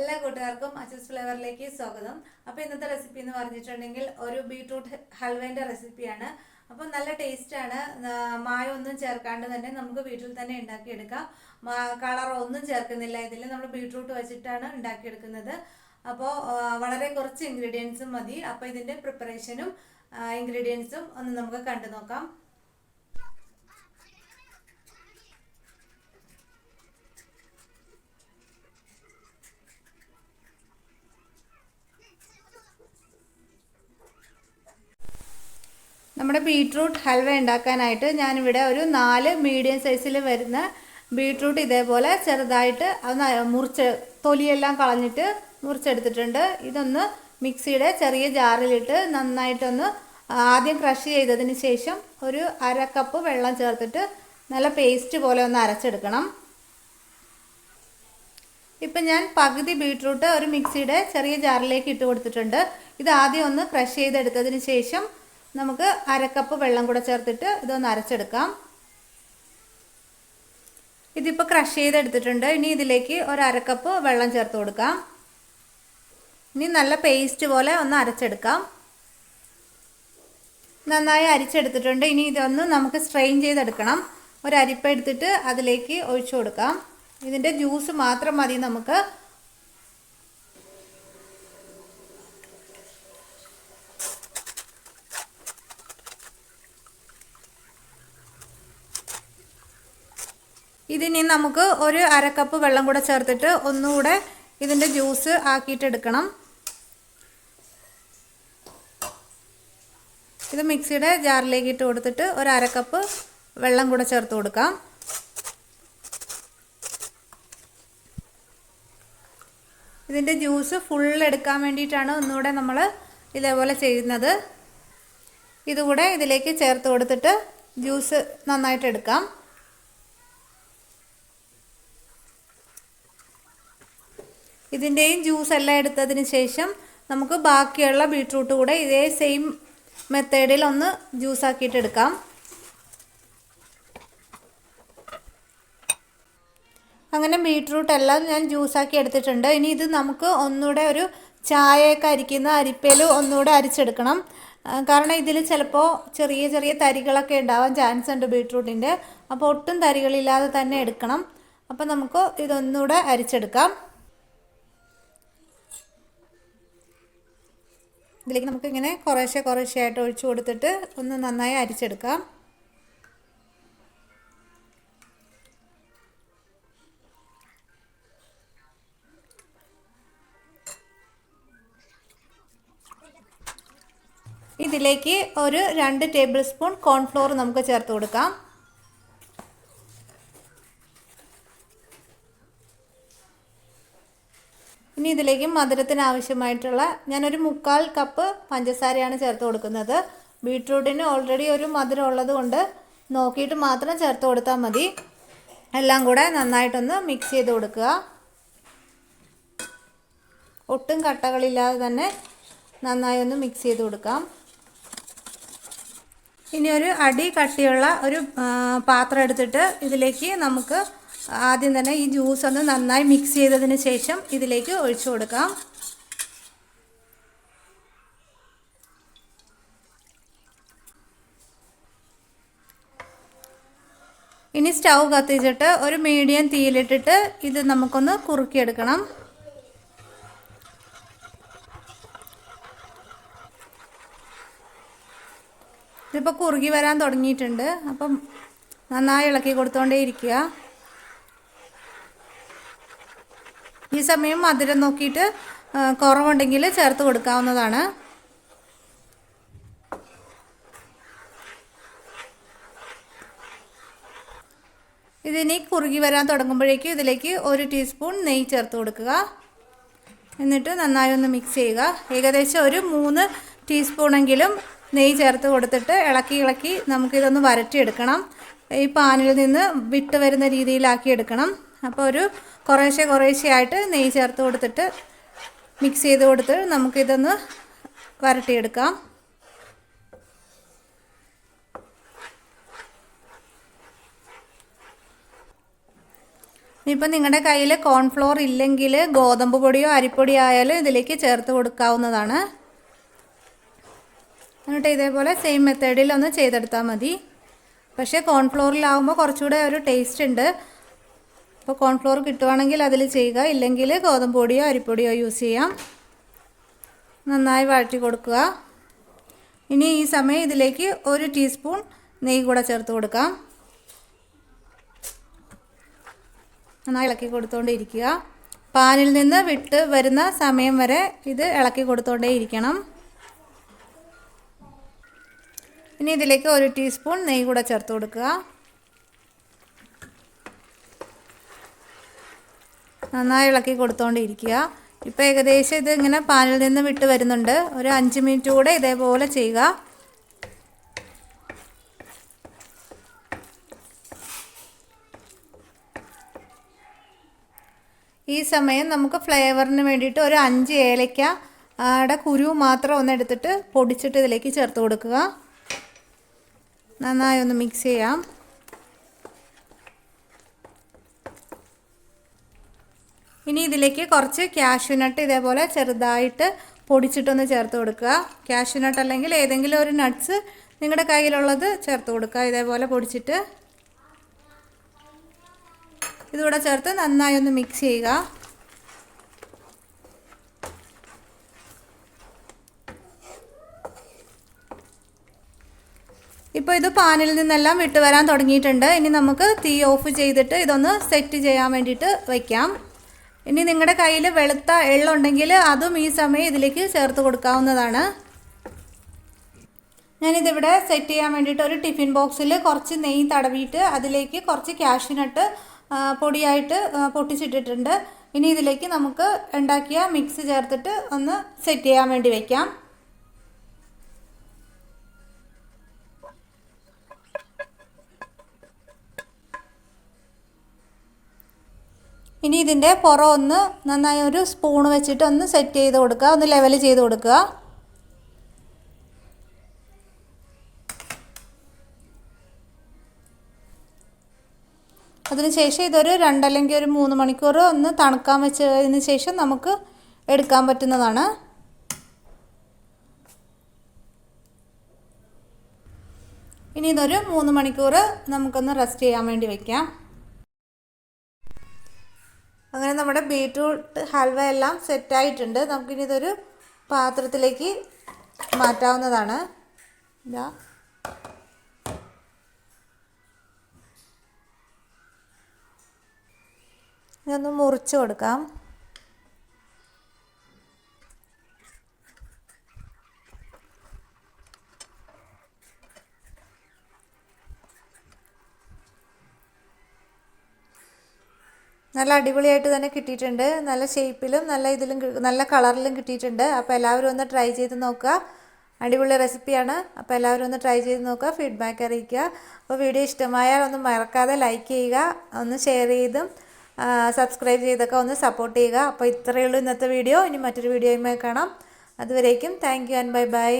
എല്ലാ കൂട്ടുകാർക്കും അച്ചസ് ഫ്ലേവറിലേക്ക് സ്വാഗതം. അപ്പോൾ ഇന്നത്തെ റെസിപ്പി എന്ന് പറഞ്ഞിട്ടുണ്ടെങ്കിൽ ഒരു ബീട്രൂട്ട് ഹൽവേന്റെ റെസിപ്പിയാണ് അപ്പോൾ നല്ല ടേസ്റ്റാണ് മായമൊന്നും ചേർക്കാണ്ട് തന്നെ നമുക്ക് വീട്ടിൽ തന്നെ ഉണ്ടാക്കിയെടുക്കാം. കളർ ഒന്നും ചേർക്കുന്നില്ല ഇതിൽ. നമ്മൾ ബീട്രൂട്ട് വെച്ചിട്ടാണ് ഉണ്ടാക്കിയെടുക്കുന്നത്. അപ്പോൾ വളരെ കുറച്ച് ഇൻഗ്രീഡിയൻസും മതി. അപ്പോൾ ഇതിന്റെ പ്രിപ്പറേഷനും ഇൻഗ്രീഡിയൻസും ഒന്ന് നമുക്ക് കണ്ടു നോക്കാം. നമ്മുടെ ബീട്രൂട്ട് ഹൽവ ഉണ്ടാക്കാനായിട്ട് ഞാനിവിടെ ഒരു നാല് മീഡിയം സൈസിൽ വരുന്ന ബീട്രൂട്ട് ഇതേപോലെ ചെറുതായിട്ട് ഒന്ന് മുറിച്ച് തൊലിയെല്ലാം കളഞ്ഞിട്ട് മുറിച്ചെടുത്തിട്ടുണ്ട്. ഇതൊന്ന് മിക്സിയുടെ ചെറിയ ജാറിലിട്ട് നന്നായിട്ടൊന്ന് ആദ്യം ക്രഷ് ചെയ്തതിന് ശേഷം ഒരു അര കപ്പ് വെള്ളം ചേർത്തിട്ട് നല്ല പേസ്റ്റ് പോലെ ഒന്ന് അരച്ചെടുക്കണം. ഇപ്പം ഞാൻ പകുതി ബീട്രൂട്ട് ഒരു മിക്സിയുടെ ചെറിയ ജാറിലേക്ക് ഇട്ട് കൊടുത്തിട്ടുണ്ട്. ഇത് ആദ്യം ഒന്ന് ക്രഷ് ചെയ്തെടുത്തതിന് ശേഷം നമുക്ക് അരക്കപ്പ് വെള്ളം കൂടെ ചേർത്തിട്ട് ഇതൊന്ന് അരച്ചെടുക്കാം. ഇതിപ്പോൾ ക്രഷ് ചെയ്തെടുത്തിട്ടുണ്ട്. ഇനി ഇതിലേക്ക് ഒരു അരക്കപ്പ് വെള്ളം ചേർത്ത് കൊടുക്കാം. ഇനി നല്ല പേസ്റ്റ് പോലെ ഒന്ന് അരച്ചെടുക്കാം. നന്നായി അരിച്ചെടുത്തിട്ടുണ്ട്. ഇനി ഇതൊന്ന് നമുക്ക് സ്ട്രെയിൻ ചെയ്തെടുക്കണം. ഒരു അരിപ്പ എടുത്തിട്ട് അതിലേക്ക് ഒഴിച്ചു കൊടുക്കാം. ഇതിന്റെ ജ്യൂസ് മാത്രം മതി നമുക്ക്. ഇതിനി നമുക്ക് ഒരു അരക്കപ്പ് വെള്ളം കൂടെ ചേർത്തിട്ട് ഒന്നുകൂടെ ഇതിന്റെ ജ്യൂസ് ആക്കിയിട്ടെടുക്കണം. ഇത് മിക്സിയുടെ ജാറിലേക്ക് ഇട്ട് കൊടുത്തിട്ട് ഒരു അരക്കപ്പ് വെള്ളം കൂടെ ചേർത്ത് കൊടുക്കാം. ഇതിന്റെ ജ്യൂസ് ഫുൾ എടുക്കാൻ വേണ്ടിയിട്ടാണ് ഒന്നുകൂടെ നമ്മൾ ഇതേപോലെ ചെയ്യുന്നത്. ഇതുകൂടെ ഇതിലേക്ക് ചേർത്ത് കൊടുത്തിട്ട് ജ്യൂസ് നന്നായിട്ട് എടുക്കാം ഇതിന്റെയും ജ്യൂസ് എല്ലാം എടുത്തതിന് ശേഷം നമുക്ക് ബാക്കിയുള്ള ബീട്രൂട്ട് കൂടെ ഇതേ സെയിം മെത്തേഡിൽ ഒന്ന് ജ്യൂസ് ആക്കിയിട്ട് എടുക്കാം. അങ്ങനെ ബീട്രൂട്ട് എല്ലാം ഞാൻ ജ്യൂസാക്കി എടുത്തിട്ടുണ്ട്. ഇനി ഇത് നമുക്ക് ഒന്നുകൂടെ ഒരു ചായയൊക്കെ അരിക്കുന്ന അരിപ്പയിൽ ഒന്നുകൂടെ അരിച്ചെടുക്കണം. കാരണം ഇതിൽ ചിലപ്പോൾ ചെറിയ ചെറിയ തരികളൊക്കെ ഉണ്ടാവാൻ ചാൻസ് ഉണ്ട് ബീട്രൂട്ടിന്റെ അപ്പോൾ ഒട്ടും തരികളില്ലാതെ തന്നെ എടുക്കണം. അപ്പോൾ നമുക്ക് ഇതൊന്നുകൂടെ അരിച്ചെടുക്കാം. ഇതിലേക്ക് നമുക്ക് ഇങ്ങനെ കുറേശ്ശെ കുറേശ്ശെ ആയിട്ട് ഒഴിച്ചു കൊടുത്തിട്ട് ഒന്ന് നന്നായി അരിച്ചെടുക്കാം. ഇതിലേക്ക് ഒരു രണ്ട് ടേബിൾ സ്പൂൺ കോൺഫ്ലോർ നമുക്ക് ചേർത്ത് കൊടുക്കാം. ഇതിലേക്ക് മധുരത്തിന് ആവശ്യമായിട്ടുള്ള ഞാനൊരു മുക്കാൽ കപ്പ് പഞ്ചസാരയാണ് ചേർത്ത് കൊടുക്കുന്നത്. ബീട്രൂട്ടിന് ഓൾറെഡി ഒരു മധുരം ഉള്ളത് കൊണ്ട് നോക്കിയിട്ട് മാത്രം ചേർത്ത് കൊടുത്താൽ മതി. എല്ലാം കൂടെ നന്നായിട്ടൊന്ന് മിക്സ് ചെയ്ത് കൊടുക്കുക. ഒട്ടും കട്ടകളില്ലാതെ തന്നെ നന്നായി ഒന്ന് മിക്സ് ചെയ്ത് കൊടുക്കാം. ഇനി ഒരു അടി കട്ടിയുള്ള ഒരു പാത്രം എടുത്തിട്ട് ഇതിലേക്ക് നമുക്ക് ആദ്യം തന്നെ ഈ ജ്യൂസ് ഒന്ന് നന്നായി മിക്സ് ചെയ്തതിന് ശേഷം ഇതിലേക്ക് ഒഴിച്ചു കൊടുക്കാം. ഇനി സ്റ്റൗ കത്തിച്ചിട്ട് ഒരു മീഡിയം തീയിലിട്ടിട്ട് ഇത് നമുക്കൊന്ന് കുറുക്കിയെടുക്കണം. ഇതിപ്പോൾ കുറുകി വരാൻ തുടങ്ങിയിട്ടുണ്ട്. അപ്പം നന്നായി ഇളക്കി കൊടുത്തോണ്ടേ ഇരിക്കുക. ഈ സമയം മധുരം നോക്കിയിട്ട് കുറവുണ്ടെങ്കിൽ ചേർത്ത് കൊടുക്കാവുന്നതാണ്. ഇതിനി കുറുകി വരാൻ തുടങ്ങുമ്പോഴേക്കും ഇതിലേക്ക് ഒരു ടീസ്പൂൺ നെയ്യ് ചേർത്ത് കൊടുക്കുക. എന്നിട്ട് നന്നായി ഒന്ന് മിക്സ് ചെയ്യുക. ഏകദേശം ഒരു മൂന്ന് ടീസ്പൂണെങ്കിലും നെയ്യ് ചേർത്ത് കൊടുത്തിട്ട് ഇളക്കി ഇളക്കി നമുക്കിതൊന്ന് വരട്ടിയെടുക്കണം. ഈ പാനിൽ നിന്ന് വിട്ട് വരുന്ന രീതിയിലാക്കി എടുക്കണം അപ്പോൾ ഒരു കുറേശ്ശെ കുറേശ്ശെ ആയിട്ട് നെയ്യ് ചേർത്ത് കൊടുത്തിട്ട് മിക്സ് ചെയ്ത് കൊടുത്ത് നമുക്കിതൊന്ന് വരട്ടിയെടുക്കാം. ഇപ്പം നിങ്ങളുടെ കയ്യിൽ കോൺഫ്ലോർ ഇല്ലെങ്കിൽ ഗോതമ്പ് പൊടിയോ അരിപ്പൊടിയോ ആയാലും ഇതിലേക്ക് ചേർത്ത് കൊടുക്കാവുന്നതാണ്. എന്നിട്ട് ഇതേപോലെ സെയിം മെത്തേഡിൽ ഒന്ന് ചെയ്തെടുത്താൽ മതി. പക്ഷേ കോൺഫ്ലോറിലാവുമ്പോൾ കുറച്ചുകൂടെ ഒരു ടേസ്റ്റ് ഉണ്ട്. അപ്പോൾ കോൺഫ്ലോർ കിട്ടുവാണെങ്കിൽ അതിൽ ചെയ്യുക. ഇല്ലെങ്കിൽ ഗോതമ്പ് പൊടിയോ അരിപ്പൊടിയോ യൂസ് ചെയ്യാം. നന്നായി വഴറ്റി കൊടുക്കുക. ഇനി ഈ സമയം ഇതിലേക്ക് ഒരു ടീസ്പൂൺ നെയ്യ് കൂടെ ചേർത്ത് കൊടുക്കാം. നന്നായി ഇളക്കി കൊടുത്തുകൊണ്ടേയിരിക്കുക പാനിൽ നിന്ന് വിട്ട് വരുന്ന സമയം വരെ ഇത് ഇളക്കി കൊടുത്തുകൊണ്ടേ ഇരിക്കണം ഇനി ഇതിലേക്ക് ഒരു ടീസ്പൂൺ നെയ്യ് കൂടെ ചേർത്ത് കൊടുക്കുക. നന്നായി ഇളക്കി കൊടുത്തുകൊണ്ടിരിക്കുക ഇപ്പോൾ ഏകദേശം ഇത് ഇങ്ങനെ പാനിൽ നിന്ന് വിട്ട് വരുന്നുണ്ട്. ഒരു അഞ്ച് മിനിറ്റ് കൂടെ ഇതേപോലെ ചെയ്യുക. ഈ സമയം നമുക്ക് ഫ്ലേവറിന് വേണ്ടിയിട്ട് ഒരു അഞ്ച് ഏലയ്ക്ക ടെ കുരു മാത്രം ഒന്ന് എടുത്തിട്ട് പൊടിച്ചിട്ട് ഇതിലേക്ക് ചേർത്ത് കൊടുക്കുക. നന്നായി ഒന്ന് മിക്സ് ചെയ്യാം. ഇനി ഇതിലേക്ക് കുറച്ച് ക്യാഷ്യൂനട്ട് ഇതേപോലെ ചെറുതായിട്ട് പൊടിച്ചിട്ടൊന്ന് ചേർത്ത് കൊടുക്കുക. ക്യാഷ്യൂനട്ട് അല്ലെങ്കിൽ ഏതെങ്കിലും ഒരു നട്ട്സ് നിങ്ങളുടെ കയ്യിലുള്ളത് ചേർത്ത് കൊടുക്കുക. ഇതേപോലെ പൊടിച്ചിട്ട് ഇതുകൂടെ ചേർത്ത് നന്നായി ഒന്ന് മിക്സ് ചെയ്യുക. ഇപ്പോൾ ഇത് പാനിൽ നിന്നെല്ലാം വിട്ട് വരാൻ തുടങ്ങിയിട്ടുണ്ട്. ഇനി നമുക്ക് തീ ഓഫ് ചെയ്തിട്ട് ഇതൊന്ന് സെറ്റ് ചെയ്യാൻ വേണ്ടിയിട്ട് വയ്ക്കാം ഇനി നിങ്ങളുടെ കയ്യിൽ വെളുത്ത എള്ളുണ്ടെങ്കിൽ അതും ഈ സമയം ഇതിലേക്ക് ചേർത്ത് കൊടുക്കാവുന്നതാണ്. ഞാനിതിവിടെ സെറ്റ് ചെയ്യാൻ വേണ്ടിയിട്ട് ഒരു ടിഫിൻ ബോക്സിൽ കുറച്ച് നെയ്യ് തടവിയിട്ട് അതിലേക്ക് കുറച്ച് കാഷ്യൂനട്ട് പൊടിയായിട്ട് പൊട്ടിച്ചിട്ടിട്ടുണ്ട്. ഇനി ഇതിലേക്ക് നമുക്ക് ഉണ്ടാക്കിയ മിക്സ് ചേർത്തിട്ട് ഒന്ന് സെറ്റ് ചെയ്യാൻ വേണ്ടി വയ്ക്കാം ഇനി ഇതിന്റെ പുറം ഒന്ന് നന്നായി ഒരു സ്പൂൺ വെച്ചിട്ട് ഒന്ന് സെറ്റ് ചെയ്ത് കൊടുക്കുക. ഒന്ന് ലെവൽ ചെയ്ത് കൊടുക്കുക. അതിനുശേഷം ഇതൊരു രണ്ടല്ലെങ്കിൽ ഒരു മൂന്ന് മണിക്കൂർ ഒന്ന് തണുക്കാൻ വെച്ചതിന് ശേഷം നമുക്ക് എടുക്കാൻ പറ്റുന്നതാണ്. ഇനി ഇതൊരു മൂന്ന് മണിക്കൂർ നമുക്കൊന്ന് റെസ്റ്റ് ചെയ്യാൻ വേണ്ടി വയ്ക്കാം അങ്ങനെ നമ്മുടെ ബീട്രൂട്ട് ഹൽവ എല്ലാം സെറ്റായിട്ടുണ്ട്. നമുക്കിനി ഇതൊരു പാത്രത്തിലേക്ക് മാറ്റാവുന്നതാണ്. ഇതാ. ഇതൊന്ന് മുറിച്ച് കൊടുക്കാം. നല്ല അടിപൊളിയായിട്ട് തന്നെ കിട്ടിയിട്ടുണ്ട്. നല്ല ഷേപ്പിലും നല്ല ഇതിലും നല്ല കളറിലും കിട്ടിയിട്ടുണ്ട്. അപ്പോൾ എല്ലാവരും ഒന്ന് ട്രൈ ചെയ്ത് നോക്കുക. അടിപൊളി റെസിപ്പിയാണ് അപ്പോൾ എല്ലാവരും ഒന്ന് ട്രൈ ചെയ്ത് നോക്കുക. ഫീഡ്ബാക്ക് അറിയിക്കുക. അപ്പോൾ വീഡിയോ ഇഷ്ടമായാൽ ഒന്ന് മറക്കാതെ ലൈക്ക് ചെയ്യുക. ഒന്ന് ഷെയർ ചെയ്തും സബ്സ്ക്രൈബ് ചെയ്തൊക്കെ ഒന്ന് സപ്പോർട്ട് ചെയ്യുക. അപ്പോൾ ഇത്രയേ ഉള്ളൂ ഇന്നത്തെ വീഡിയോ ഇനി മറ്റൊരു വീഡിയോയുമായി കാണാം. അതുവരേക്കും thank you and bye bye